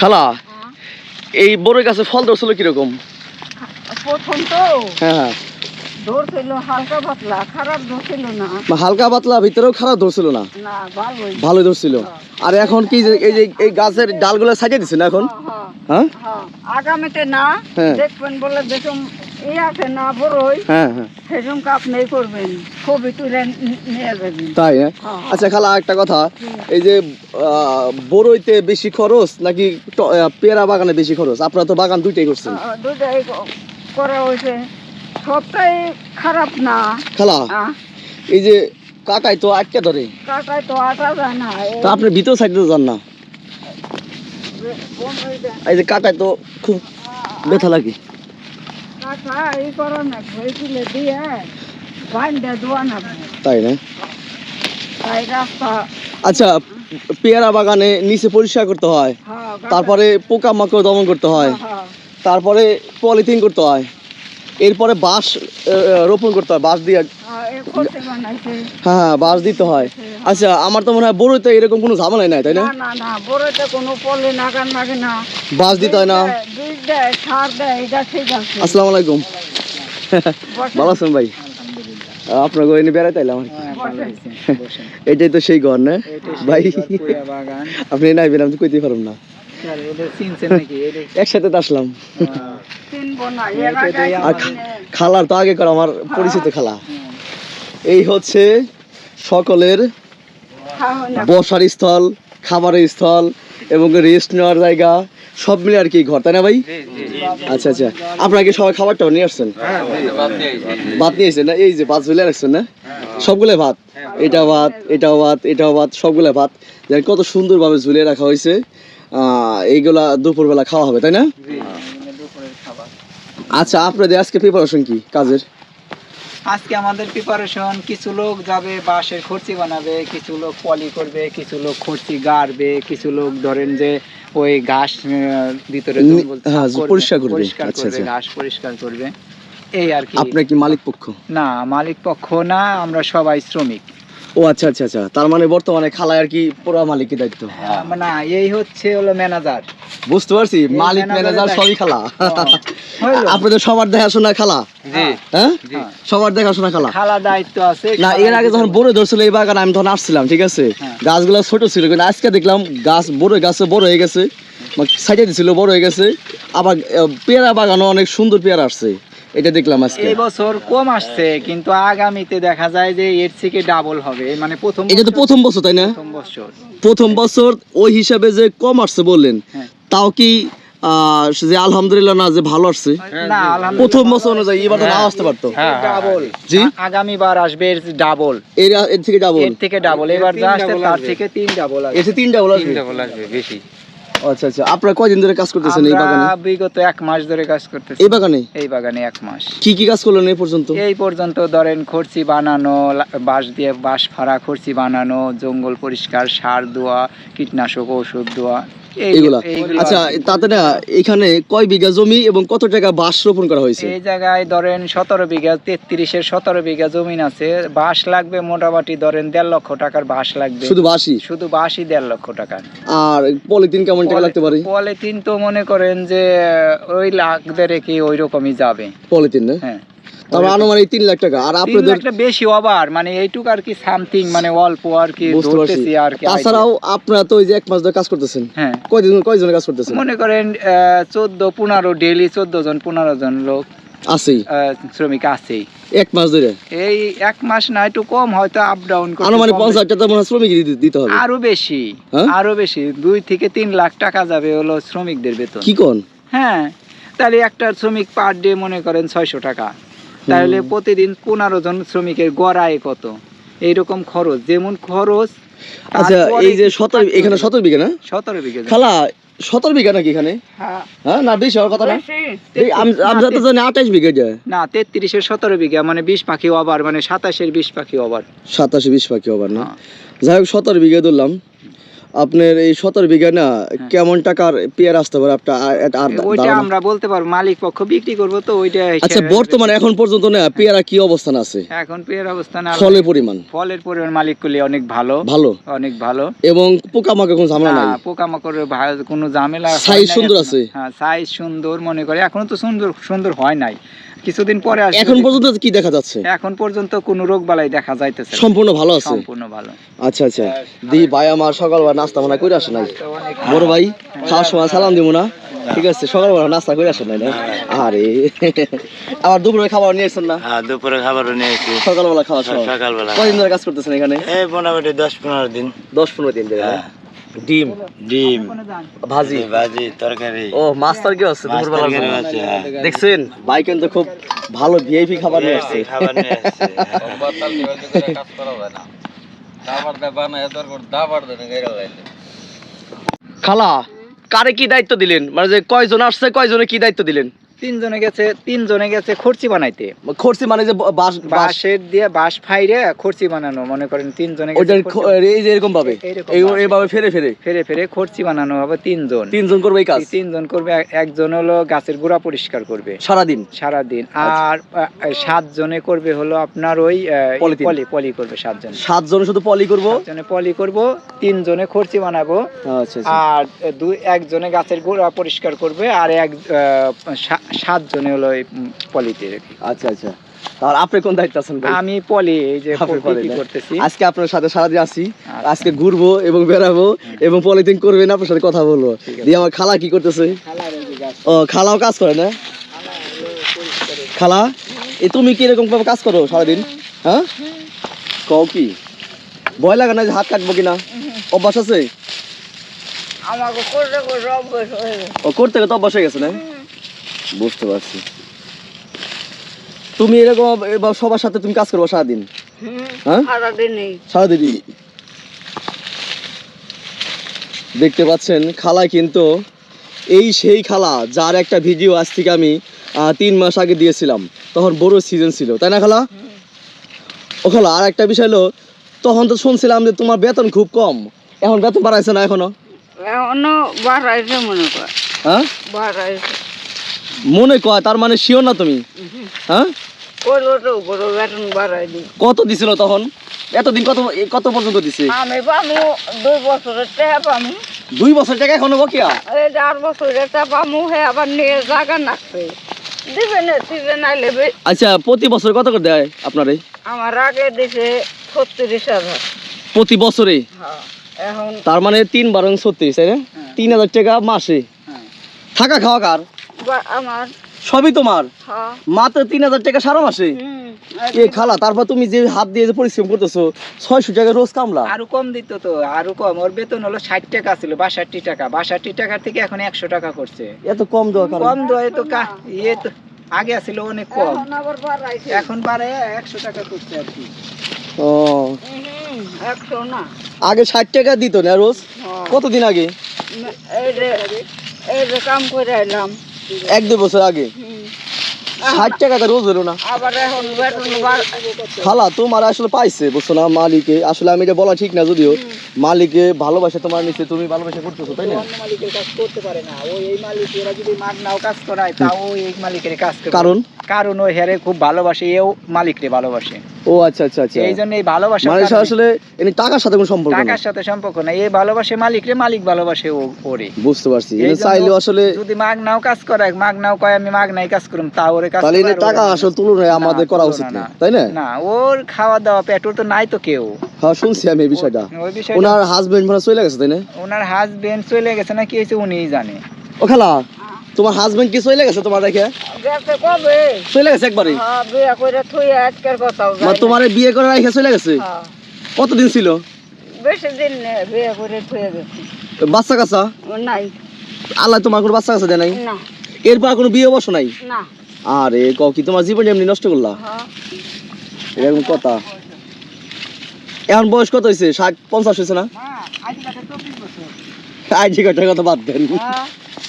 খালা এই বড় গাছে ফল ধরছিল কীরকম? প্রথম তো। হ্যাঁ হ্যাঁ। ধরছিল হালকা পাতলা খারাপ ধরছিল না। হালকা পাতলা ভিতরেও খারাপ ধরছিল না? না ভালোই। ভালো ধরছিল। আর এখন কি এই যে এই গাছের ডালগুলো সাজিয়ে দিচ্ছে না এখন? হ্যাঁ, হ্যাঁ। আগামীতে না। দেখবেন বলে দেখুন ই না বড়ই হ্যাঁ হ্যাঁ। সেরকম আপনি করবেন। ছবি তুলে নিয়ে যাবেন। তাই হ্যাঁ? হ্যাঁ। আচ্ছা খালা একটা কথা। এই যে বড়ইতে বেশি খরচ নাকি পেয়ারা বাগানে বেশি খরচ? আপনারা তো বাগান দুইটাই করছেন। আহ, করা হয়েছে। সবটাই খারাপ না। খালা এই যে কাকাই তো আটকে ধরে। কাটায় তো আটা যায় না এই আপনি ভিতর সাইডে যান না। এই যে কাকাই তো খুব ব্যথা লাগে। কাটা এই করো না ঘরে তুলে দিয়ে বাইন্দা দোয়া না। তাই না? তাই রাস্তা। আচ্ছা পেয়ারা বাগানে নিচে পরিষ্কার করতে হয় হ্যাঁ তারপরে পোকা মাকড় দমন করতে হয় হ্যাঁ, তারপরে পলিথিন করতে হয় এরপরে বাঁশ রোপণ করতে হয় বাঁশ দিয়ে হ্যাঁ, হ্যাঁ হ্যাঁ বাঁশ দিতে হয়। আচ্ছা আমার তো মনে হয় বড়ইতে এরকম কোনো ঝামেলাই নাই তাই না? না না বড়তে কোনো পলে নাগান লাগে না। বাঁশ দিতে হয় না? বীজ দেয় সার দেয় এটা ঠিক আছে। আসসালামু আলাইকুম। ভালো আছেন ভাই? আপনার ঘরে নিয়ে বেড়াইতে এলাম আর এটাই তো সেই ঘর না? ভাই আপনি নাই বেরাম তো কইতে পারুন না। একসাথে তো আসলাম। আর মানে- খালার তো আগে করে আমার পরিচিত খালা। এই হচ্ছে সকলের বসার স্থল খাবারের স্থল এবং রেস্ট নেওয়ার জায়গা সব মিলে আর কি ঘর তাই না ভাই? আচ্ছা আচ্ছা। আপনারা কি সবাই খাবারটা নিয়ে আসছেন? ভাত নিয়ে আসছেন না? এই যে ভাত ঝুলে রাখছেন না? সবগুলো ভাত? এটা ভাত এটাও ভাত এটাও ভাত সবগুলো ভাত। যেন কত সুন্দরভাবে ঝুলে রাখা হয়েছে। আহ, এইগুলা দুপুরবেলা খাওয়া হবে তাই না? আচ্ছা আপনাদের আজকে প্রিপারেশন কি কাজের? আজকে আমাদের প্রিপারেশন কিছু লোক যাবে বাঁশের খরচি বানাবে কিছু লোক পলি করবে কিছু লোক খরচি গাড়বে কিছু লোক ধরেন যে ওই ঘাস ভিতরে হ্যাঁ, পরিষ্কার করবে। পরিষ্কার আচ্ছা, করবে আচ্ছা। ঘাস পরিষ্কার করবে এই আর কি আপনার কি মালিক পক্ষ না মালিক পক্ষ না আমরা সবাই শ্রমিক ও আচ্ছা আচ্ছা আচ্ছা। তার মানে বর্তমানে খালায় আর কি পুরো মালিকের দায়িত্ব? আহ, না এই হচ্ছে হলো ম্যানেজার বুঝতে পারছি মালিক ম্যানেজার সবই খালা। আপনাদের সবার দেখাশোনা খালা। হ্যাঁ? হ্যাঁ। সবার দেখাশোনা খালা। খালা দায়িত্ব আছে না এর আগে যখন বড় ধরছিল এই বাগানে আমি তখন আসছিলাম ঠিক আছে? হ্যাঁ। গাছগুলো ছোট ছিল কিন্তু আজকে দেখলাম গাছ বড় গাছে বড় হয়ে গেছে। সাইডে দিছিল বড় হয়ে গেছে। আবার পেয়ারা বাগানও অনেক সুন্দর পেয়ারা আসছে। এটা দেখলাম আজকে। এই বছর কম আসছে কিন্তু আগামীতে দেখা যায় যে এর থেকে ডাবল হবে। মানে প্রথম এটা তো প্রথম বছর তাই না? প্রথম বছর। প্রথম বছর ওই হিসাবে যে কম আসছে বললেন হ্যাঁ। তাও কি আহ, যে আলহামদুলিল্লাহ না যে ভালো আসছে? না প্রথম বছর অনুযায়ী এবার তো নাও আসতে পারতো। ডাবল জি? বার আসবে এর ডাবল এর এর থেকে ডাবল এর থেকে ডাবল এবার যা আসছে তার থেকে তিন ডাবল আসবে। এসে তিন ডাবল আসবে বেশি। আচ্ছা আচ্ছা। আপনারা কয়দিন ধরে কাজ করতেছেন এই বাগানে? বিগত এক মাস ধরে কাজ করতেছি। এই বাগানে? এই বাগানে এক মাস। কি কি কাজ করলেন এই পর্যন্ত? এই পর্যন্ত ধরেন খরচি বানানো বাঁশ দিয়ে বাঁশ ফাড়া খরচি বানানো জঙ্গল পরিষ্কার সার দেওয়া কীটনাশক ওষুধ দেওয়া। এগুলা। আচ্ছা তাতে না এখানে কয় বিঘা জমি এবং কত টাকা বাঁশ রোপণ করা হয়েছে? এই জায়গায় ধরেন সতেরো বিঘা তেত্রিশের সতেরো বিঘা জমিন আছে। বাঁশ লাগবে মোটামুটি ধরেন দেড় লক্ষ টাকার বাঁশ লাগবে। শুধু বাঁশই? শুধু বাঁশই দেড় লক্ষ টাকা। আর পলিথিন কেমন টাকা লাগতে পারে? পলিথিন তো মনে করেন যে ওই লাখ দেড়ে কি ওই রকমই যাবে। পলিথিন না? হ্যাঁ। তারপর আনুমানিক তিন লাখ টাকা। আর আপনাদের বেশি অবার মানে এইটুকু আর কি সামথিং মানে অল্প আর কি ধরতেছি আর কি তাছাড়াও আপনারা তো ওই যে এক মাস ধরে কাজ করতেছেন। হ্যাঁ। কয়দিন কয়জনের কাজ করতেছেন? মনে করেন চোদ্দ পনেরো চোদ্দ জন পনেরো জন লোক আছেই। শ্রমিক আছেই। এক মাস ধরে? এই এক মাস না একটু কম হয়তো আপ ডাউন আনুমানিক পঞ্চাশ হাজার টাকা শ্রমিক দিতে- দিতে হবে। আরও বেশি হ্যাঁ? আরও বেশি। দুই থেকে তিন লাখ টাকা যাবে হলো শ্রমিকদের বেতন। কি কোন? হ্যাঁ তাহলে একটা শ্রমিক পার ডে মনে করেন ছয়শো টাকা। তাহলে প্রতিদিন পনেরো জন শ্রমিকের গড়ায় কত? এইরকম খরচ যেমন খরচ আচ্ছা এই যে সতেরো এখানে। সতেরো বিঘা না? সতেরো বিঘা খালা সতেরো বিঘা নাকি এখানে? হ্যাঁ। হ্যাঁ না বেশি হওয়ার কথা না? আমরা তো জানি আঠাইশ বিঘা যায়। না তেত্রিশের সতেরো বিঘা মানে বিশ পাখি ওভার মানে সাতাশের বিশ পাখি ওভার। সাতাশে বিশ পাখি ওভার না? হ্যাঁ। যাই হোক সতেরো বিঘা ধরলাম। আপনার এই সতেরো বিঘা না কেমন টাকার পেয়ার আসতে পারে? আপনার ওইটা আমরা বলতে পারব মালিক পক্ষ বিক্রি করব তো ওইটা আচ্ছা বর্তমানে এখন পর্যন্ত না পেয়ারা কি অবস্থান আছে? এখন পেয়ের অবস্থান ফলের পরিমাণ? ফলের পরিমাণ মালিক করলে অনেক ভালো। ভালো? অনেক ভালো। এবং পোকামাকড় কোনো ঝামেলা নাই? পোকামাকড়ের কোনো ঝামেলা হয় নাই সুন্দর আছে? হ্যাঁ সাইজ সুন্দর মনে করে এখনও তো সুন্দর সুন্দর হয় নাই। কিছুদিন পরে আসবে। এখন পর্যন্ত কি দেখা যাচ্ছে? এখন পর্যন্ত কোনো রোগ বালাই দেখা যাইতেছে না। সম্পূর্ণ ভালো আছে? সম্পূর্ণ ভালো। আচ্ছা আচ্ছা। দি ভাই আমার সকালবেলা নাস্তা মানা করে আসে নাই। বড় ভাই খাওয়ার সময় সালাম দিব না? ঠিক আছে সকালবেলা নাস্তা করে আসেন নাই না? আরে। আবার দুপুরে খাবার নিয়ে আসছেন না? হ্যাঁ দুপুরে খাবারও নিয়েছি। সকালবেলা খাওয়া সকালবেলা। কদিন ধরে কাজ করতেছেন এখানে? এই মোটামুটি দশ পনেরো দিন। দশ পনেরো দিন ধরে না? ডিম। ডিম। ভাজি। ভাজি তরকারি। ও মাছ তরকারি আছে দুপুরবেলা হ্যাঁ। দেখছেন? ভাই কিন্তু খুব ভালো ভিআইপি খাবার নিয়ে আসছে। খাবার নিয়ে আসছে। খালা কারে কি দায়িত্ব দিলেন? মানে যে কয়জন আসছে কয়জনে কি দায়িত্ব দিলেন? তিনজনে গেছে তিনজনে গেছে খরচি বানাইতে। খরচি মানে যে ব- বাঁশ বাঁশ বাঁশের দিয়ে বাঁশ ফাইরে খরচি বানানো মনে করেন তিনজনে খ- এই যে এরকম ভাবে? এই- ভাবে। এইভাবে ফেরে ফেরে? ফেরে ফেরে খরচি বানানো হবে তিনজন। তিনজন করবে এই কাজ? তিনজন করবে একজন হলো গাছের গোড়া পরিষ্কার করবে। সারাদিন? সারা দিন আচ্ছা। আর সাত জনে করবে হলো আপনার ওই। পলি পলি করবে সাতজন। সাতজন শুধু পলি করব? জনে পলি করব তিনজনে খরচি বানাবো। আচ্ছা আচ্ছা। আর দুই একজনে গাছের গোড়া পরিষ্কার করবে আর এক সাতজনে হলো এই পলিতে আচ্ছা আচ্ছা। আর আপনি কোন দায়িত্ব আছেন আমি পলি এই যে কি করতেছি। আজকে আপনার সাথে সারাদিন আসি আচ্ছা। আজকে ঘুরবো এবং বেড়াবো এবং পলিথিন করবেন আপনার সাথে কথা বলব। দিয়ে আমার খালা কি করতেছে? ও খালাও কাজ করে না? খালা? এ তুমি কি এরকম ভাবে কাজ করো সারাদিন? হ্যাঁ? কও কি? ভয় লাগে না যে হাত কাটবো কিনা? অভ্যাস আছে? করতে করতে অভ্যাস হয়ে গেছে। না? বুঝতে পারছি। তুমি এরকম সবার সাথে তুমি কাজ করব সারাদিন? হ্যাঁ? সারাদিনই। দেখতে পাচ্ছেন খালা কিন্তু এই সেই খালা যার একটা ভিডিও আজ থেকে আমি তিন মাস আগে দিয়েছিলাম। তখন বড় সিজন ছিল তাই না খালা? ও খালা আর একটা বিষয় হলো তখন তো শুনছিলাম যে তোমার বেতন খুব কম। এখন বেতন বাড়াইছে না এখনও? এখনও বাড়াইছে মনে কর। হ্যাঁ? বাড়াইছে। মনে কয় তার মানে শিওর না তুমি? হ্যাঁ? কত দিছিল তখন? এতদিন কত কত পর্যন্ত দিছে? আমি পামু দুই বছরের টাকা পামু। দুই বছর টাকা এখনও বকিয়া? এই চার বছরের টাকা পামু হে আবার নিয়ে জায়গা নাকছে দিবে না দিবে না লেবে আচ্ছা প্রতি বছর কত করে দেয় আপনারে? আমার আগে দিছে ছত্রিশ হাজার। প্রতি বছরে? হ্যাঁ এখন তার মানে তিন বারং ছত্রিশ তাই না? তিন হাজার টাকা মাসে। হ্যাঁ। থাকা খাওয়া কার? আমার। সবই তোমার? হ্যাঁ। মাত্র তিন হাজার টাকা সারা মাসে? এ খালা তারপর তুমি যে হাত দিয়ে যে পরিশ্রম করতেছো ছয়শো টাকা রোজ কামলা। আরও কম দিত তো আরও কম। ওর বেতন হলো ষাট টাকা ছিল বাষট্টি টাকা। বাষট্টি টাকা থেকে এখন একশো টাকা করছে। এত কম দেওয়া কম দেয় তো ইয়ে তো আগে ছিল অনেক কম। এখন একশো টাকা করছে আর কি। ও। একশো না। আগে ষাট টাকা দিত না রোজ? হ্যাঁ। কতদিন আগে? এই কাম করে এলাম এক দুই বছর আগে। ষাট টাকা তো রোজ হলো না। খালা তোমার আসলে পাইছে বুঝছ না? মালিকে আসলে আমি এটা বলা ঠিক না যদিও। মালিকে ভালোবাসে তোমার নিচে তুমি ভালোবাসা করতেছো তাই না? মালিকের কাজ করতে পারে না। ওই এই মালিক এরা যদি মাগ নাও কাজ করায় তাও এই মালিকের কাজ কারণ? কারণ ও হেরে খুব ভালোবাসে এও মালিকরে ভালোবাসে। ও আচ্ছা আচ্ছা আচ্ছা। এই জন্য এই ভালোবাসা মানে আসলে এমনি টাকার সাথে কোনো সম্পর্ক না টাকার সাথে সম্পর্ক না এই ভালোবাসে মালিকরে মালিক ভালোবাসে ও ওরে। বুঝতে পারছি। এই চাইলে আসলে যদি মাগ নাও কাজ করে মাগ নাও কয় আমি মাগ নাই কাজ করুম তা ওরে কাজ তাহলে আর টাকা। আসলে তুলনায় আমাদের করা উচিত না। তাই না? না ওর খাওয়া দাওয়া পেট্রোল তো নাই তো কেউ। হ্যাঁ শুনছি আমি এই বিষয়টা। ওই বিষয় ওনার হাজবেন্ড মানে চলে গেছে তাই না? ওনার হাজবেন্ড চলে গেছে না কি হয়েছে উনিই জানে। ও খালা তোমার হাজবেন্ড কি চলে গেছে তোমার রেখে গেছে চলে গেছে একবারে হ্যাঁ। তোমার বিয়ে করে রেখে চলে গেছে? হ্যাঁ, কতদিন ছিল? বেশি দিন বিয়ে করে থুয়ে গেছে। বাচ্চা নাই। আল্লাহ তোমার কোনো বাচ্চা দেয় নাই? এরপর কোনো বিয়ে বসো নাই? না। আরে কও কি তোমার জীবন এমনি নষ্ট করলা? হ্যাঁ। এরকম কথা। এখন বয়স কত হয়েছে ষাট পঞ্চাশ হয়েছে না? আইডি কার্ডের কথা বাদ দেন।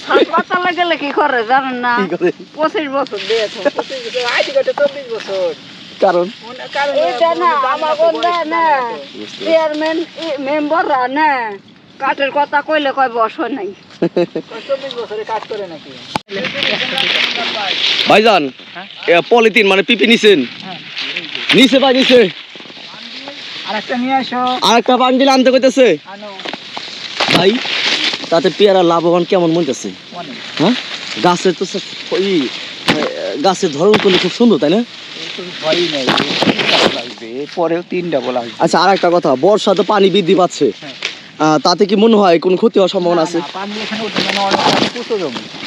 হাসপাতালে গেলে কি করে জানেন না? পঁচিশ বছর দিয়েছে। আইডি কার্ডে চব্বিশ বছর কারণ এটা না আমার বন্ধু না চেয়ারম্যান মেম্বাররা না কাঠের কথা কইলে কয় বস নাই। চব্বিশ বছরে কাজ করে নাকি ভাইজান হ্যাঁ? পলিথিন মানে পিপি নিছেন? হ্যাঁ। নিচে ভাই নিচে আর একটা নিয়ে আসো। আর একটা বান্ডিল আনতে কইতেছে? ভাই তাতে পেয়ারা লাভবান কেমন মনতেছে হ্যাঁ? গাছের তো ওই গাছের ধরন করলে খুব সুন্দর তাই না? ভয়ই তিনটা বল আচ্ছা আর একটা কথা বর্ষা তো পানি বৃদ্ধি পাচ্ছে। হ্যাঁ। তাতে কি মনে হয় কোনো ক্ষতি হওয়ার সম্ভাবনা আছে? মানে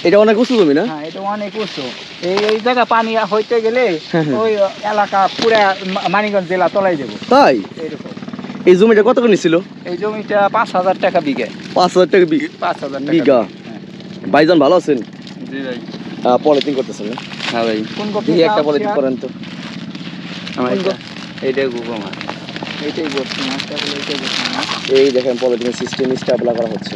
এটা অনেক উঁচু জমি না? হ্যাঁ এটা অনেক উঁচু। এই জায়গা পানি হইতে গেলে হ্যাঁ। ওই এলাকা পুরা মা- মানিকগঞ্জ জেলা তলাই দেবো। তাই? এইরকম। এই জমিটা কত করে নিছিল? এই জমিটা পাঁচ হাজার টাকা বিঘে। পাঁচ হাজার টাকা বিঘা? পাঁচ হাজার টাকা বিঘা। হ্যাঁ। ভাইজান ভালো আছেন? জি ভাই। পলিথিন করতেছেন না? হ্যাঁ ভাই। কোন দেখি একটা পলিথিন করেন তো। আমার এইটাই গুগো মাছ এইটাই করছি মাছটা বলে এইটাই করছি এই দেখেন পলিথিন সিস্টেম স্টাবলা করা হচ্ছে।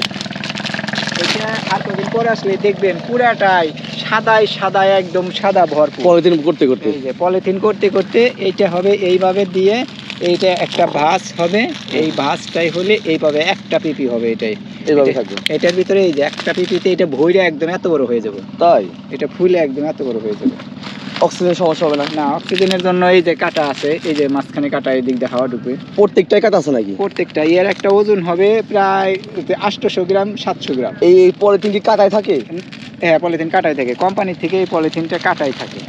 এটা আর কদিন পরে আসলে দেখবেন পুরাটাই সাদাই সাদাই একদম সাদা ভরপুর। পলিথিন করতে করতে। এই যে পলিথিন করতে করতে এইটা হবে এইভাবে দিয়ে এইটা একটা ভাঁজ হবে এই ভাঁজটাই হলে এইভাবে একটা পিপি হবে এটাই। এইভাবে থাকবে? এটার ভিতরে এই যে একটা পিপিতে এটা ভইরে একদম এত বড় হয়ে যাবে। তাই? এটা ফুলে একদম এত বড় হয়ে যাবে। অক্সিজেন সমস্যা হবে না? না অক্সিজেনের জন্য এই যে কাটা আছে এই যে মাঝখানে কাটা এই দিক দিয়ে হাওয়া ঢুকবে। প্রত্যেকটাই কাটা আছে নাকি? প্রত্যেকটা এর একটা ওজন হবে প্রায় আটশোশো গ্রাম সাতশো গ্রাম। এই পলিথিন কি কাটায় থাকে? হ্যাঁ পলিথিন কাটাই থাকে। কোম্পানি থেকে এই পলিথিনটা কাটাই থাকে।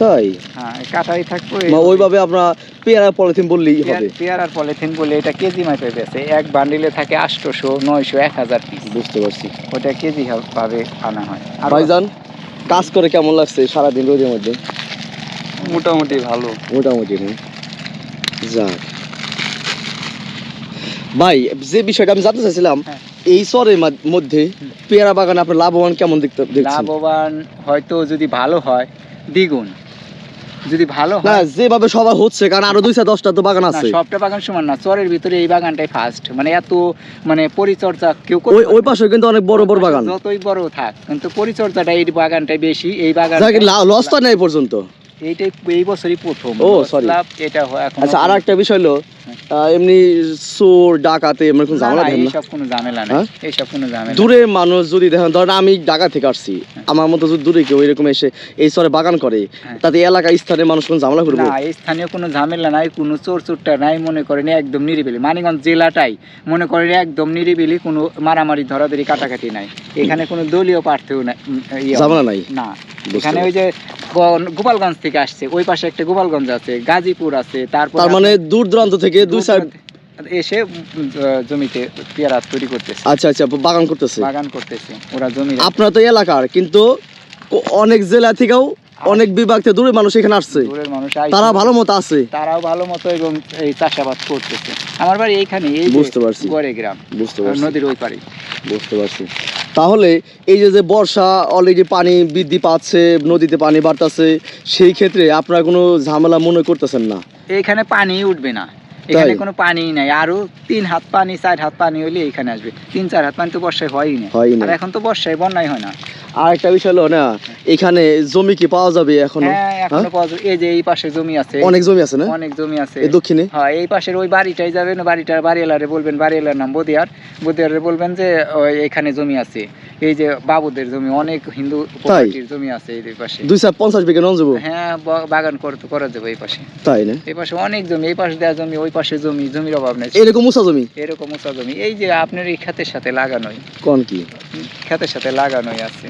তাই হ্যাঁ কাটাই থাকব ওইভাবে আমরা পেয়ারা পলিথিন বললেই হবে। পেয়ারার পলিথিন বলে এটা কেজি মাপে বেছে এক বান্ডিলে থাকে আটশোশো নয়শো এক হাজার পিস। বুঝতে পারছি। ওটা কেজি ভাবে আনা হয়। ভাইজান কাজ করে কেমন লাগছে সারাদিন রোদের মধ্যে? মোটামুটি ভালো। মোটামুটি না যাক। ভাই যে বিষয়টা আমি জানতে চাইছিলাম হ্যাঁ। এই চরের মধ্যে পেয়ারা বাগান আপনার লাভবান কেমন দেখতে লাভবান হয়তো যদি ভালো হয় দ্বিগুণ। যদি ভালো না হয় যেভাবে সবার হচ্ছে কারণ আরও দুইশো দশটা তো বাগান আছে। সবটা বাগান সমান না চরের ভিতরে এই বাগানটাই ফার্স্ট মানে এত মানে পরিচর্যা কেউ ওই ওই পাশে কিন্তু অনেক বড় বড় বাগান। যতই বড় থাক কিন্তু পরিচর্যাটা এই বাগানটাই বেশি এই বাগান লস তো নেই পর্যন্ত। এইটাই এই বছরই প্রথম। ও, সরি এটা এখন আচ্ছা আর একটা বিষয় হলো এমনি চোর ডাকাতে এমন কোনো ঝামেলা না কোনো ঝামেলা হ্যাঁ? নাই এইসব কোনো ঝামেলা দূরের মানুষ যদি দেখেন ধরেন আমি ঢাকা থেকে আসছি আমার মতো যদি দূরে কেউ এরকম এসে এই চরে বাগান করে হ্যাঁ। তাতে এলাকা স্থানীয় মানুষ কোন ঝামেলা করবে? না স্থানীয় কোনো ঝামেলা নাই কোনো চোর চোরটা নাই মনে করেন একদম নিরিবিলি। মানিগঞ্জ জেলাটাই মনে করেন একদম নিরিবিলি কোনো মারামারি ধরাধরি কাটাকাটি নাই। এখানে কোনো দলীয় প্রার্থীও নাই ঝামেলা নাই? না। এখানে ওই যে গোপালগঞ্জ থেকে আসছে ওই পাশে একটা গোপালগঞ্জ আছে গাজীপুর আছে তারপর মানে দূর দূরান্ত থেকে দুই এসে জমিতে পেয়ারা তৈরি করতেছে। আচ্ছা আচ্ছা বাগান করতেছে। বাগান করতেছে ওরা জমি আপনার তো এলাকার কিন্তু অনেক জেলা থেকেও অনেক বিভাগ থেকে দূরের মানুষ এখানে আসছে। তারা ভালো মতো আছে। তারাও ভালো মতো এবং এই চাষাবাদ করতেছে। আমার বাড়ি এইখানে বুঝতে পারছি। গড়ে গ্রাম বুঝতে পারছি। নদীর ওই পারে বুঝতে পারছি। তাহলে এই যে যে বর্ষা অলরেডি পানি বৃদ্ধি পাচ্ছে নদীতে পানি বাড়তেছে সেই ক্ষেত্রে আপনারা কোনো ঝামেলা মনে করতেছেন না? এখানে পানি উঠবে না। এখানে কোনো পানি নাই। আরও তিন হাত পানি চার হাত পানি হলে এখানে আসবে। তিন চার হাত পানি তো বর্ষায় হয়ই না। আর এখন তো বর্ষায় বন্যাই হয় না। আর একটা বিষয় হলো না এখানে জমি কি পাওয়া যাবে এখনও? হ্যাঁ এখনও পাওয়া যায়। এই যে এই পাশে জমি আছে। অনেক জমি আছে না? অনেক জমি আছে। এই দক্ষিণে? হ্যাঁ এই পাশের ওই বাড়িটাই যাবেন বাড়িটার বাড়িওয়ালারে বলবেন বাড়িওয়ালার নাম বদিয়ার। বদিয়ারে বলবেন যে এখানে জমি আছে। এই যে বাবুদের জমি অনেক হিন্দু প্রপার্টির জমি আছে এই পাশে। দুই দুইশো পঞ্চাশ বিঘা নন যাব? হ্যাঁ বাগান করতে করা যাবে এই পাশে। তাই না? এই পাশে অনেক জমি এই পাশে দেওয়া জমি ওই পাশে জমি জমির অভাব নেই। এরকম উঁচা জমি? এরকম উঁচা জমি। এই যে আপনার এই ক্ষেতের সাথে লাগানোই। কোন কি? ক্ষেতের সাথে লাগানোই আছে।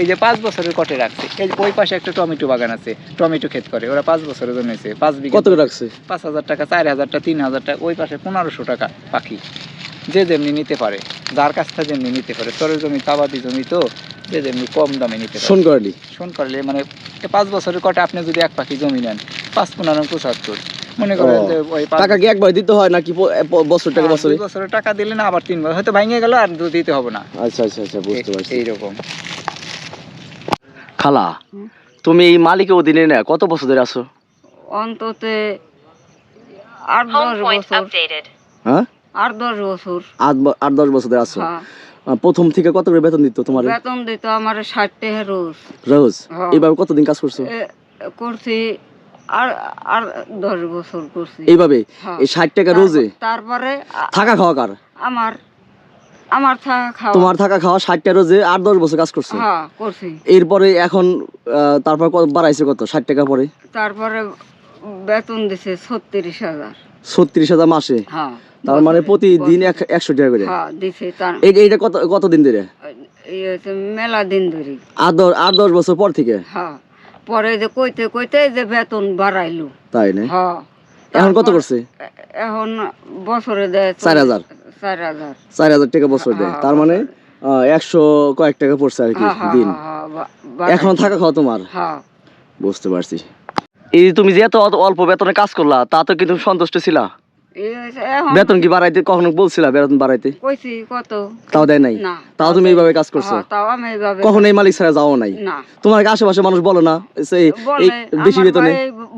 এই যে পাঁচ বছরের কটে রাখছে। এই যে ওই পাশে একটা টমেটো বাগান আছে। টমেটো ক্ষেত করে। ওরা পাঁচ বছরের জন্য পাঁচ বিঘা কত রাখছে? পাঁচ হাজার টাকা চার হাজার টাকা তিন হাজার টাকা ওই পাশে পনেরোশো টাকা পাখি। যে যেমনি নিতে পারে যার কাছ থেকে যেমনি নিতে পারে চরের জমি তাবাদি জমি তো যে যেমনি কম দামে নিতে পারে। শোন করালি মানে পাঁচ বছরের কটা আপনি যদি এক পাখি জমি নেন পাঁচ পনেরো পঁচাত্তর। মনে করেন যে ওই টাকা কি একবার দিতে হয় নাকি বছর টাকা বছরে? বছরের টাকা দিলে না আবার তিন বছর হয়তো ভেঙে গেল আর দিতে হবে না। আচ্ছা আচ্ছা আচ্ছা বুঝতে পারছি। এইরকম। খালা তুমি এই মালিকের অধীনে না কত বছর ধরে আছো? অন্তত আট বছর। হ্যাঁ? আট দশ বছর। আট দশ বছর আছো? হ্যাঁ। প্রথম থেকে কত করে বেতন দিত তোমার? বেতন দিত আমার ষাট টাকা রোজ। রোজ? হ্যাঁ। এইভাবে কতদিন কাজ করছ? করছি আর আর দশ বছর করছি। এইভাবে? হ্যাঁ। এই ষাট টাকা রোজে? তারপরে থাকা খাওয়া কার? আমার আমার থাকা খাওয়া। তোমার থাকা খাওয়া ষাটটা রোজে আট দশ বছর কাজ করছ? হ্যাঁ করছি। এরপরে এখন তারপর কত বাড়াইছে কত ষাট টাকা পরে? তারপরে বেতন দিছে ছত্রিশ হাজার। ছত্রিশ হাজার মাসে? হ্যাঁ। তার মানে প্রতিদিন এক- একশো টাকা করে? হ্যাঁ দিছে তার এই এইটা কত কতদিন ধরে? মেলা দিন ধরে। আট দশ বছর পর থেকে? হ্যাঁ পরে যে কইতে কইতে যে বেতন বাড়াইলো। তাই না? হ্যাঁ এখন কত করছে? এখন বছরে দেয় চার হাজার। চার হাজার। চার হাজার টাকা বছর দেয়। তার মানে একশো কয়েক টাকা পড়ছে আর কি দিন। এখন থাকা খাওয়া তোমার? বুঝতে পারছি। এই তুমি যে এত অল্প বেতনে কাজ করলা তা তো কিন্তু সন্তুষ্ট ছিলা। বেতন কি বাড়াইতে? কখনো বলছিলা বেতন বাড়াইতে? কইছি কত? তাও দেয় নাই? না তাও তুমি এইভাবে কাজ করছ? হ্যাঁ, তাও আমি এইভাবে কখনো এই মালিক ছাড়া যাও নাই? না। তোমার আশেপাশে মানুষ বলে না? বলে বেশি বেতনে?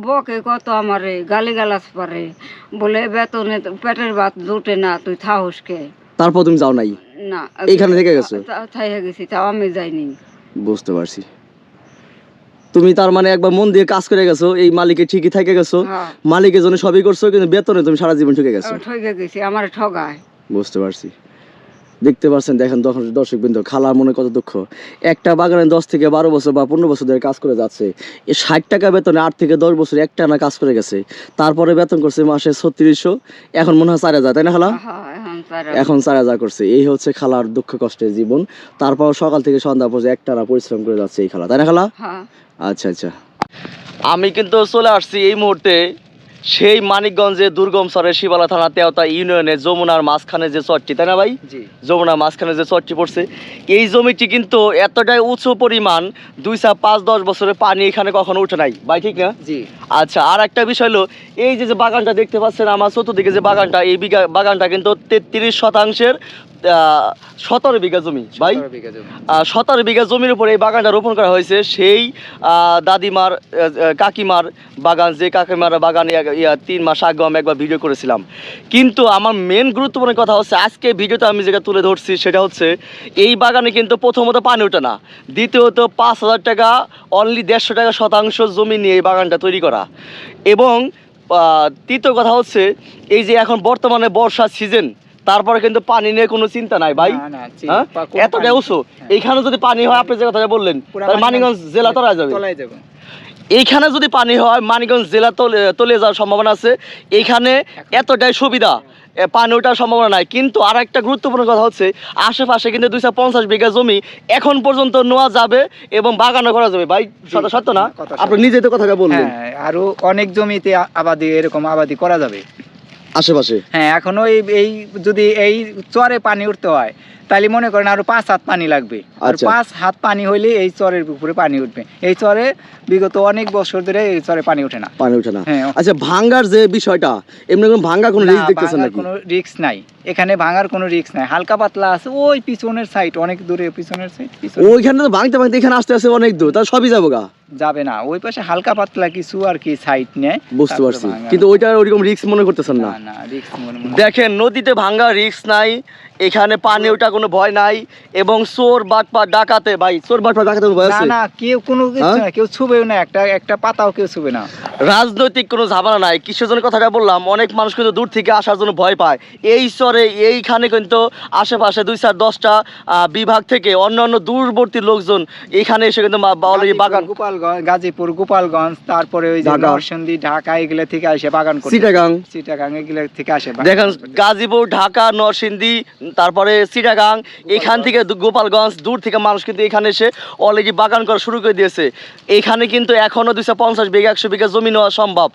বকে কত আমারে গালি গালাস পারে বলে বেতনে পেটের ভাত জুটে না তুই থাউস কে? তারপর তুমি যাও নাই? না। এখানে থেকে গেছো? থাইয়া গেছি তাও আমি যাইনি। বুঝতে পারছি। তুমি তার মানে একবার মন দিয়ে কাজ করে গেছো এই মালিকে ঠিকই থেকে গেছো হ্যাঁ। মালিকের জন্য সবই করছ কিন্তু বেতনে তুমি সারা জীবন ঠকে গেছো। ঠকে গেছি আমার ঠগায়। বুঝতে পারছি। দেখতে পারছেন দেখেন তখন দর্শক বিন্দু খালার মনে কত দুঃখ। একটা বাগানে দশ থেকে বারো বছর বা পনেরো বছর ধরে কাজ করে যাচ্ছে এই ষাট টাকা বেতনে আট থেকে দশ বছর একটা না কাজ করে গেছে তারপরে বেতন করছে মাসে ছত্রিশশো এখন মনে হয় চার হাজার তাই না খালা? হ্যাঁ এখন চার হাজার করছে এই হচ্ছে খালার দুঃখ কষ্টের জীবন তারপর সকাল থেকে সন্ধ্যা পর্যন্ত একটা না পরিশ্রম করে যাচ্ছে এই খালা তাই না খালা? হ্যাঁ। আচ্ছা আচ্ছা। আমি কিন্তু চলে আসছি এই মুহূর্তে সেই মানিকগঞ্জে দুর্গম সরের শিবালা থানা তেওতা ইউনিয়নে যমুনার মাঝখানে যে চরটি তাই না ভাই? যমুনার মাঝখানে যে চরটি পড়ছে। এই জমিটি কিন্তু এতটাই উঁচু পরিমাণ দুই চা পাঁচ দশ বছরের পানি এখানে কখনো উঠে নাই। ভাই ঠিক না? জি। আচ্ছা আর একটা বিষয় হলো এই যে যে বাগানটা দেখতে পাচ্ছেন আমার চতুর্দিকে যে বাগানটা এই বাগানটা কিন্তু তেত্রিশ শতাংশের সতেরো বিঘা জমি ভাই। সতেরো বিঘা জমির উপরে এই বাগানটা রোপণ করা হয়েছে। সেই দাদিমার কাকিমার বাগান যে কাকিমার বাগানে তিন মাস আগে আমি একবার ভিডিও করেছিলাম। কিন্তু আমার মেন গুরুত্বপূর্ণ কথা হচ্ছে আজকে ভিডিওটা আমি যেটা তুলে ধরছি সেটা হচ্ছে এই বাগানে কিন্তু প্রথমত পানি ওঠে না। দ্বিতীয়ত পাঁচ হাজার টাকা অনলি দেড়শো টাকা শতাংশ জমি নিয়ে এই বাগানটা তৈরি করা। এবং তৃতীয় কথা হচ্ছে এই যে এখন বর্তমানে বর্ষার সিজন তারপরে কিন্তু পানি নিয়ে কোনো চিন্তা নাই ভাই। হ্যাঁ? এতটা উঁচু। হ্যাঁ। এইখানে যদি পানি হয় আপনি যে কথা বললেন মানিকগঞ্জ জেলা তলায় যাবে। যাবে। এইখানে যদি পানি হয় মানিকগঞ্জ জেলা তলে যাওয়ার সম্ভাবনা আছে। এইখানে এতটাই সুবিধা পানি ওঠার সম্ভাবনা নাই। কিন্তু আর একটা গুরুত্বপূর্ণ কথা হচ্ছে আশেপাশে কিন্তু দুইশো পঞ্চাশ বিঘা জমি এখন পর্যন্ত নেওয়া যাবে এবং বাগানও করা যাবে। ভাই সত্য সত্য না? আপনি নিজে তো কথা বললেন। হ্যাঁ আরও অনেক জমিতে আবাদি এরকম আবাদি করা যাবে। আশেপাশে? হ্যাঁ এখন ওই এই যদি এই চরে পানি উঠতে হয় তাহলে মনে করেন আরও পাঁচ হাত পানি লাগবে। আর আচ্ছা। পাঁচ হাত পানি হইলে এই চরের উপরে পানি উঠবে। এই চরে বিগত অনেক বছর ধরে এই চরে পানি ওঠে না। পানি ওঠে না। হ্যাঁ। আচ্ছা ভাঙ্গার যে বিষয়টা এমনি কোনো ভাঙ্গা কোনো রিস্ক দেখতেছেন নাকি? কোনো রিস্ক নাই। এখানে ভাঙার কোনো রিস্ক নাই। হালকা পাতলা আছে ওই পিছনের সাইড অনেক দূরে পিছনের সাইড ওইখানে তো ভাঙতে ভাঙতে এখানে আসতে আসতে অনেক দূর তাহলে সবই যাব গা। যাবে না। ওই পাশে হালকা পাতলা কিছু আর কি সাইড নেয় বুঝতে পারছি। কিন্তু ওইটা ওইরকম রিস্ক মনে করতেছেন না। না না রিস্ক দেখেন নদীতে ভাঙ্গা রিস্ক নাই এখানে পানি ওটা কোনো ভয় নাই এবং চোর বাটপা ডাকাতে ভাই চোর বাটপা ডাকাতে কোনো ভয় আছে? না কেউ কোনো কিছু হ্যাঁ? না কেউ ছুবেও না একটা একটা পাতাও কেউ ছুবে না। রাজনৈতিক কোনো ঝামেলা নাই। কিসের জন্য কথাটা বললাম অনেক মানুষ কিন্তু দূর থেকে আসার জন্য ভয় পায়। এই স্তরে এইখানে কিন্তু আশেপাশে দুই চার দশটা বিভাগ থেকে অন্য অন্য দূরবর্তী লোকজন এখানে এসে কিন্তু বাগান গোপালগঞ্জ গাজীপুর গোপালগঞ্জ তারপরে ওই। নরসিংদী ঢাকা এগুলা থেকে আসে বাগান করে চিটাগাং চিটাগাং এগুলা থেকে আসে দেখেন গাজীপুর ঢাকা নরসিংদী তারপরে সিটাগাং এখান থেকে গোপালগঞ্জ, দূর থেকে মানুষ কিন্তু এখানে এসে অলরেডি বাগান করা শুরু করে দিয়েছে। এখানে কিন্তু এখনও দুইশো পঞ্চাশ বিঘা, একশো বিঘা জমি নেওয়া সম্ভব।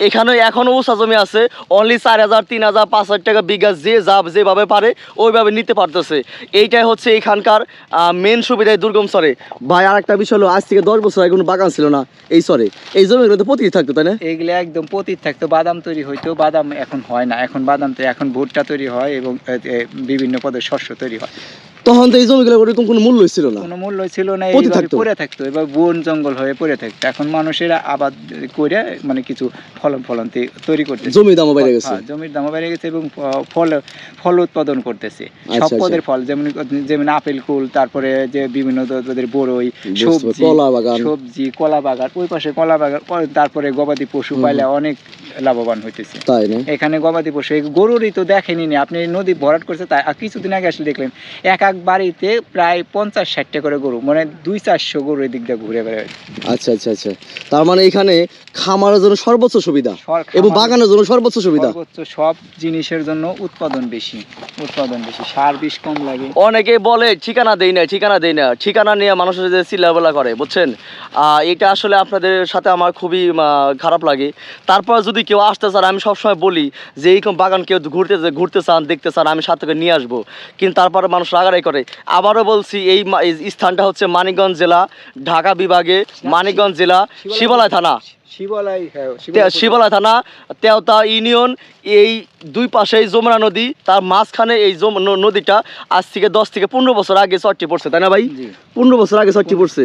এখানে এখনও উঁচা জমি আছে। অনলি চার হাজার, তিন হাজার, পাঁচ হাজার টাকা বিঘা যে যা যেভাবে পারে, ওইভাবে নিতে পারতেছে। এইটাই হচ্ছে এখানকার মেন সুবিধা দুর্গম সরে ভাই আর একটা বিষয় হলো, আজ থেকে দশ বছর আগে কোনো বাগান ছিল না এই সরে এই জমিগুলো তো প্রতি থাকতো, তাই না? এইগুলো একদম পতিত থাকতো, বাদাম তৈরি হইতো, বাদাম এখন হয় না। এখন বাদাম তো, এখন ভুট্টা তৈরি হয় এবং বিভিন্ন পদের শস্য তৈরি হয়। তখন তো এই জমিগুলো ওরকম কোনো মূল্য ছিল না। কোনো মূল্য ছিল না। পড়ে থাকতো এবার বন জঙ্গল হয়ে পড়ে থাকতো। এখন মানুষেরা আবাদ করে মানে কিছু ফলন ফলন তৈরি করতে জমির দামও বেড়ে গেছে। জমির দামও বেড়ে গেছে এবং ফল ফল উৎপাদন করতেছে। সব আচ্ছা, পদের ফল যেমন যেমন আপেল কুল তারপরে যে বিভিন্ন ধরনের বড়ই সবজি কলা বাগান। সবজি কলা বাগান ওই পাশে কলা বাগান তারপরে গবাদি পশু পাইলে অনেক লাভবান হইতেছে। তাই না? এখানে গবাদি পশু গরুরই তো দেখেনি নি আপনি নদী ভরাট করছে তাই কিছুদিন আগে আসলে দেখলেন এক বাড়িতে প্রায় পঞ্চাশ ষাটটা করে গরু মানে দুই চারশো গরু এদিক দিয়ে ঘুরে বেড়ায়। আচ্ছা আচ্ছা আচ্ছা। তার মানে এখানে খামারের জন্য সর্বোচ্চ সুবিধা এবং বাগানের জন্য সর্বোচ্চ সুবিধা? সর্বোচ্চ সব জিনিসের জন্য উৎপাদন বেশি উৎপাদন বেশি। সার বিষ কম লাগে। অনেকে বলে ঠিকানা দেই না ঠিকানা দেই না। ঠিকানা নিয়ে মানুষের যে চিল্লাবেলা করে বুঝছেন? আহ, এটা আসলে আপনাদের সাথে আমার খুবই খারাপ লাগে। তারপর যদি কেউ আসতে চান আমি সবসময় বলি যে এইরকম বাগান কেউ ঘুরতে ঘুরতে চান দেখতে চান আমি সাথে নিয়ে আসব। কিন্তু তারপর মানুষ রাগারাই করে। আবারও বলছি এই স্থানটা হচ্ছে মানিকগঞ্জ জেলা ঢাকা বিভাগে মানিকগঞ্জ জেলা শিবালয় থানা। শিবালয় হ্যাঁ, শিবালয় থানা তেওতা ইউনিয়ন এই দুই পাশেই যমুনা নদী তার মাঝখানে এই নদীটা আজ থেকে দশ থেকে পনেরো বছর আগে চটটি পড়ছে তাই না ভাই? পনেরো বছর আগে চটটি পড়ছে।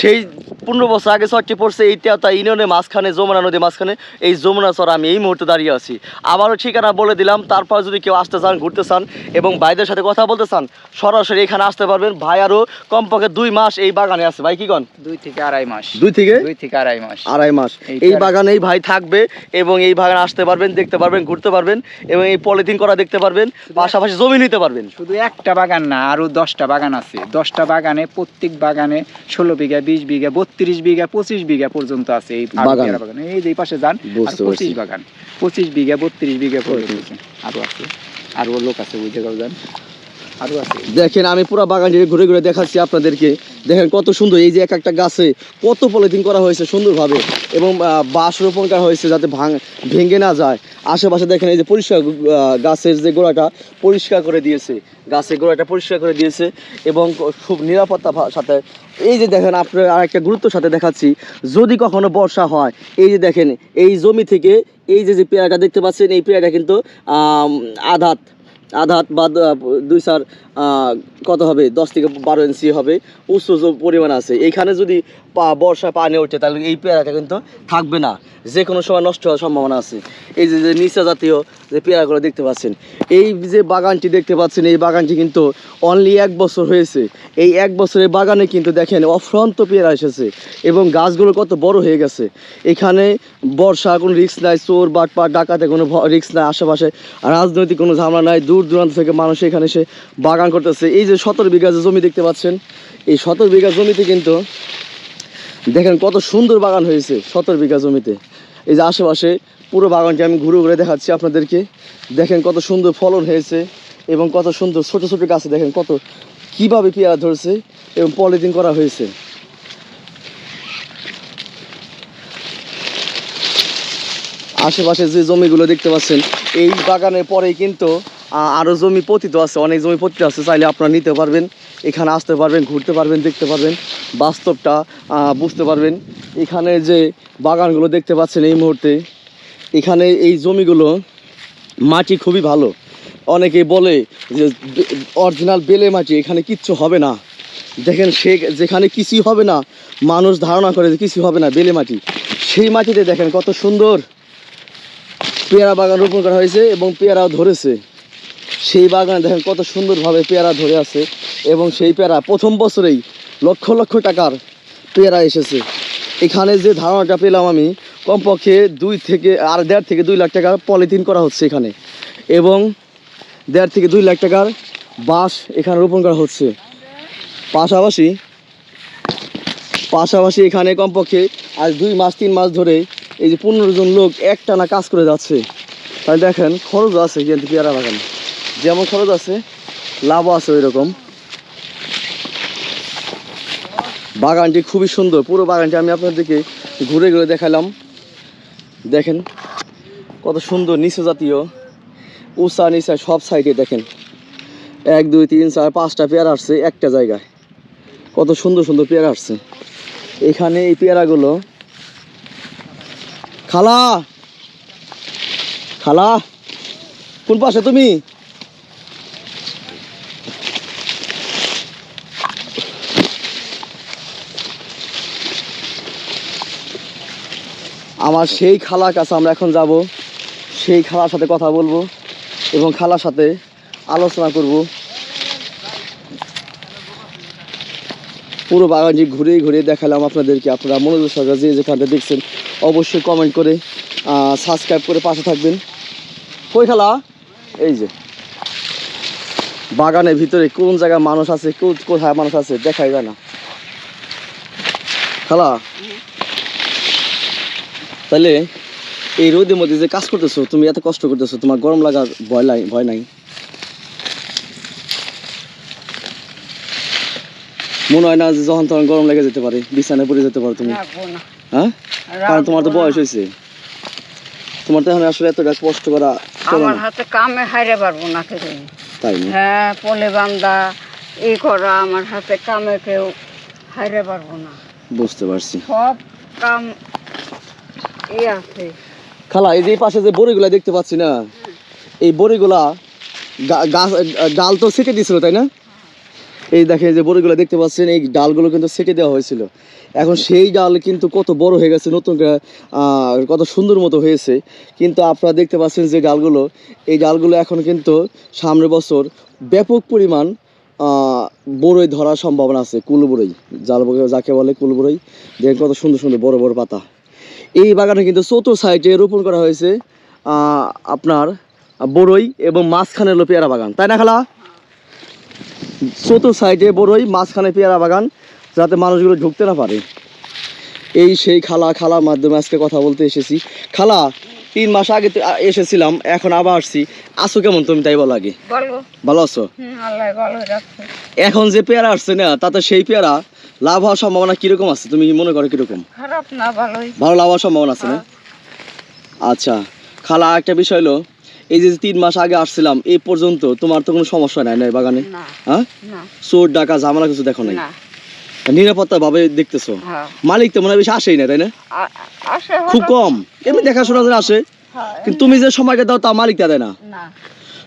সেই পনেরো বছর আগে চটটি পড়ছে এই তেওতা ইউনিয়নের মাঝখানে যমুনা নদীর মাঝখানে এই যমুনা চর আমি এই মুহূর্তে দাঁড়িয়ে আছি। আবারও ঠিকানা বলে দিলাম তারপর যদি কেউ আসতে চান ঘুরতে চান এবং ভাইদের সাথে কথা বলতে চান সরাসরি এখানে আসতে পারবেন। ভাই আরও কমপক্ষে দুই মাস এই বাগানে আছে। ভাই কি কন? দুই থেকে আড়াই মাস। দুই থেকে? দুই থেকে আড়াই মাস। আড়াই মাস। এই এই বাগানেই ভাই থাকবে এবং এই বাগানে আসতে পারবেন দেখতে পারবেন ঘুরতে পারবেন এবং এই পলিথিন করা দেখতে পারবেন পাশাপাশি জমি নিতে পারবেন। শুধু একটা বাগান না আরও দশটা বাগান আছে। দশটা বাগানে প্রত্যেক বাগানে ষোলো বিঘা বিশ বিঘা বত্রিশ বিঘা পঁচিশ বিঘা পর্যন্ত আছে এই বাগান। এই যে এই পাশে যান পঁচিশ বাগান। পঁচিশ বিঘা বত্রিশ বিঘা পর্যন্ত আছে। আরও আছে। আরও লোক আছে ওই জায়গাও যান। দেখেন আমি পুরো বাগানটি ঘুরে ঘুরে দেখাচ্ছি আপনাদেরকে। দেখেন কত সুন্দর এই যে এক একটা গাছে কত পলিথিন করা হয়েছে সুন্দরভাবে এবং বাঁশ রোপণ করা হয়েছে যাতে ভাঙ ভেঙে না যায়। আশেপাশে দেখেন এই যে পরিষ্কার গাছের যে গোড়াটা পরিষ্কার করে দিয়েছে। গাছের গোড়াটা পরিষ্কার করে দিয়েছে এবং খুব নিরাপত্তা সাথে এই যে দেখেন আপনার আর একটা গুরুত্বের সাথে দেখাচ্ছি। যদি কখনো বর্ষা হয় এই যে দেখেন এই জমি থেকে এই যে যে পেয়ারাটা দেখতে পাচ্ছেন এই পেয়ারাটা কিন্তু আম, আধাত আধাত বা দুই চার কত হবে? দশ থেকে বারো ইঞ্চি হবে। উচ্চ পরিমাণ আছে। এইখানে যদি পা বর্ষা পানি ওঠে, তাহলে এই পেয়ারাটা কিন্তু থাকবে না। যে কোনো সময় নষ্ট হওয়ার সম্ভাবনা আছে। এই যে যে নিচা জাতীয় যে পেয়ারাগুলো দেখতে পাচ্ছেন, এই যে বাগানটি দেখতে পাচ্ছেন, এই বাগানটি কিন্তু অনলি এক বছর হয়েছে। এই এক বছরের বাগানে কিন্তু দেখেন অফ্রন্ত পেয়ারা এসেছে এবং গাছগুলো কত বড় হয়ে গেছে। এখানে বর্ষা কোনো রিস্ক নাই, চোর বাটপা ডাকাতে কোনো রিস্ক নাই, আশেপাশে রাজনৈতিক কোনো ঝামেলা নাই, দূর দূরান্ত থেকে মানুষ এখানে এসে বাগান করতেছে। এই যে সতেরো বিঘা যে জমি দেখতে পাচ্ছেন, এই সতেরো বিঘা জমিতে কিন্তু দেখেন কত সুন্দর বাগান হয়েছে সতেরো বিঘা জমিতে। এই যে আশেপাশে পুরো বাগানটি আমি ঘুরে ঘুরে দেখাচ্ছি আপনাদেরকে। দেখেন কত সুন্দর ফলন হয়েছে এবং কত সুন্দর ছোট ছোট গাছে দেখেন কত কীভাবে পেয়ারা ধরছে এবং পলিথিন করা হয়েছে। আশেপাশে যে জমিগুলো দেখতে পাচ্ছেন, এই বাগানের পরেই কিন্তু আহ, আরও জমি পতিত আছে অনেক জমি পতিত আছে চাইলে আপনারা নিতে পারবেন এখানে আসতে পারবেন ঘুরতে পারবেন দেখতে পারবেন বাস্তবটা বুঝতে পারবেন। এখানে যে বাগানগুলো দেখতে পাচ্ছেন এই মুহূর্তে এখানে এই জমিগুলো মাটি খুবই ভালো। অনেকে বলে যে অরিজিনাল বেলে মাটি এখানে কিচ্ছু হবে না। দেখেন সে যেখানে কিছুই হবে না মানুষ ধারণা করে যে কিছু হবে না বেলে মাটি। সেই মাটিতে দেখেন কত সুন্দর পেয়ারা বাগান রোপণ করা হয়েছে এবং পেয়ারাও ধরেছে। সেই বাগানে দেখেন কত সুন্দরভাবে পেয়ারা ধরে আছে এবং সেই পেয়ারা প্রথম বছরেই লক্ষ লক্ষ টাকার পেয়ারা এসেছে। এখানে যে ধারণাটা পেলাম আমি, কমপক্ষে দুই থেকে, আর দেড় থেকে দুই লাখ টাকার পলিথিন করা হচ্ছে এখানে এবং দেড় থেকে দুই লাখ টাকার বাঁশ এখানে রোপণ করা হচ্ছে। পাশাপাশি পাশাপাশি এখানে কমপক্ষে আজ দুই মাস, তিন মাস ধরে এই যে পনেরো জন লোক একটানা কাজ করে যাচ্ছে। তাই দেখেন খরচ আছে কিন্তু পেয়ারা বাগানে। যেমন খরচ আছে লাভও আছে ওই রকম বাগানটি খুবই সুন্দর, পুরো বাগানটি আমি আপনাদেরকে ঘুরে ঘুরে দেখালাম। দেখেন কত সুন্দর, নিচু জাতীয়, উঁচা নিচা সব সাইডে দেখেন। এক, দুই, তিন, চার, পাঁচটা পেয়ারা আসছে একটা জায়গায়। কত সুন্দর সুন্দর পেয়ারা আসছে। এখানে এই পেয়ারাগুলো খালা! খালা! কোন পাশে তুমি? আমার সেই খালার কাছে আমরা এখন যাব, সেই খালার সাথে কথা বলব এবং খালার সাথে আলোচনা করব। পুরো বাগানটি ঘুরে ঘুরে দেখালাম আপনাদেরকে। আপনারা মনোযোগ সহকারে যে যেখানটা দেখছেন, অবশ্যই কমেন্ট করে সাবস্ক্রাইব করে পাশে থাকবেন। কই খালা? এই যে। বাগানের ভিতরে কোন জায়গায় মানুষ আছে, কোথায় মানুষ আছে, দেখাই যায় না। খালা তাহলে এই রোদের মধ্যে যে কাজ করতেছো তুমি এত কষ্ট করতেছো তোমার গরম লাগার ভয় নাই ভয় নাই? মনে হয় না যে যখন তখন গরম লেগে যেতে পারে বিছানায় পড়ে যেতে পারো তুমি। হ্যাঁ? কারণ তোমার তো বয়স হয়েছে। তোমার তো এখন আসলে এতটা কষ্ট করা আমার হাতে কামে হাইরে পারব না কেউ। তাই হ্যাঁ পলে বান্দা ই করা আমার হাতে কামে কেউ হাইরে পারব না। বুঝতে পারছি। সব কাম খালা, এই যে পাশে যে বড়িগুলা দেখতে পাচ্ছি না, এই বড়িগুলা ডাল তো সেটে দিছিল, তাই না? এই দেখেন যে বড়িগুলো দেখতে পাচ্ছেন, এই ডালগুলো কিন্তু সেটে দেওয়া হয়েছিল। এখন সেই ডাল কিন্তু কত বড় হয়ে গেছে, নতুন কত সুন্দর মতো হয়েছে। কিন্তু আপনারা দেখতে পাচ্ছেন যে ডালগুলো, এই ডালগুলো এখন কিন্তু সামনের বছর ব্যাপক পরিমাণ বড়ই ধরার সম্ভাবনা আছে, কুলবড়ই, জাল যাকে বলে কুল বড়ই দেখেন কত সুন্দর সুন্দর বড় বড় পাতা। এই বাগানে কিন্তু চতুর্থ সাইডে রোপণ করা হয়েছে আপনার বড়ই এবং মাঝখানে হলো পেয়ারা বাগান। তাই না খালা? চতুর্থ সাইডে বড়ই মাঝখানে পেয়ারা বাগান যাতে মানুষগুলো ঢুকতে না পারে। এই সেই খালা খালার মাধ্যমে আজকে কথা বলতে এসেছি। খালা তিন মাস আগে এসেছিলাম এখন আবার আসছি। আসো কেমন তুমি তাই বলো আগে। ভালো আছো? এখন যে পেয়ারা আসছে না তাতে সেই পেয়ারা লাভ হওয়ার সম্ভাবনা কীরকম আছে? তুমি মনে করো কীরকম? খারাপ না ভালোই। ভালো লাভ হওয়ার সম্ভাবনা আছে না? আচ্ছা খালা একটা বিষয় হলো এই যে তিন মাস আগে আসছিলাম এই পর্যন্ত তোমার তো কোনো সমস্যা নাই না বাগানে? হ্যাঁ? চোর ডাকা ঝামেলা কিছু দেখো নাই? নিরাপত্তা ভাবে দেখতেছো? হ্যাঁ। মালিক তো মনে হয় বেশি আসেই না তাই না? খুব কম। এমনি দেখাশোনা করে আসে। হ্যাঁ, কিন্তু তুমি যে সময়কে দাও তা মালিক দেয় না।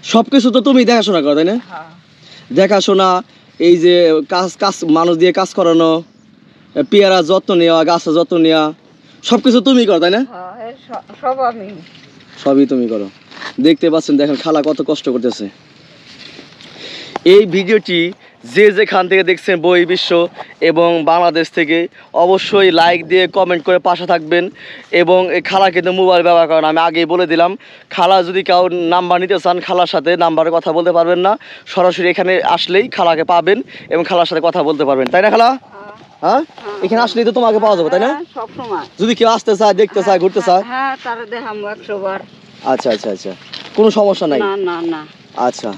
সবকিছু তো তুমি দেখাশোনা করো তাই না? হ্যাঁ। দেখাশোনা এই যে কাজ কাজ মানুষ দিয়ে কাজ করানো পেয়ারা যত্ন নেওয়া গাছের যত্ন নেওয়া সবকিছু তুমি করো তাই না? হ্যাঁ সব আমি। সবই তুমি করো। দেখতে পাচ্ছেন দেখেন খালা কত কষ্ট করতেছে। এই ভিডিওটি যে যেখান থেকে দেখছেন বই বিশ্ব এবং বাংলাদেশ থেকে অবশ্যই লাইক দিয়ে কমেন্ট করে পাশে থাকবেন এবং এই খালা কিন্তু মোবাইল ব্যবহার করেন আমি আগেই বলে দিলাম খালা যদি কাউ নাম্বার নিতে চান খালার সাথে নাম্বারে কথা বলতে পারবেন না। সরাসরি এখানে আসলেই খালাকে পাবেন এবং খালার সাথে কথা বলতে পারবেন। তাই না খালা? হ্যাঁ। এখানে আসলেই তো তোমাকে পাওয়া যাবে তাই না? যদি কেউ আসতে চায় দেখতে চায় ঘুরতে চায়। হ্যাঁ আচ্ছা আচ্ছা আচ্ছা। কোনো সমস্যা নাই? না। আচ্ছা।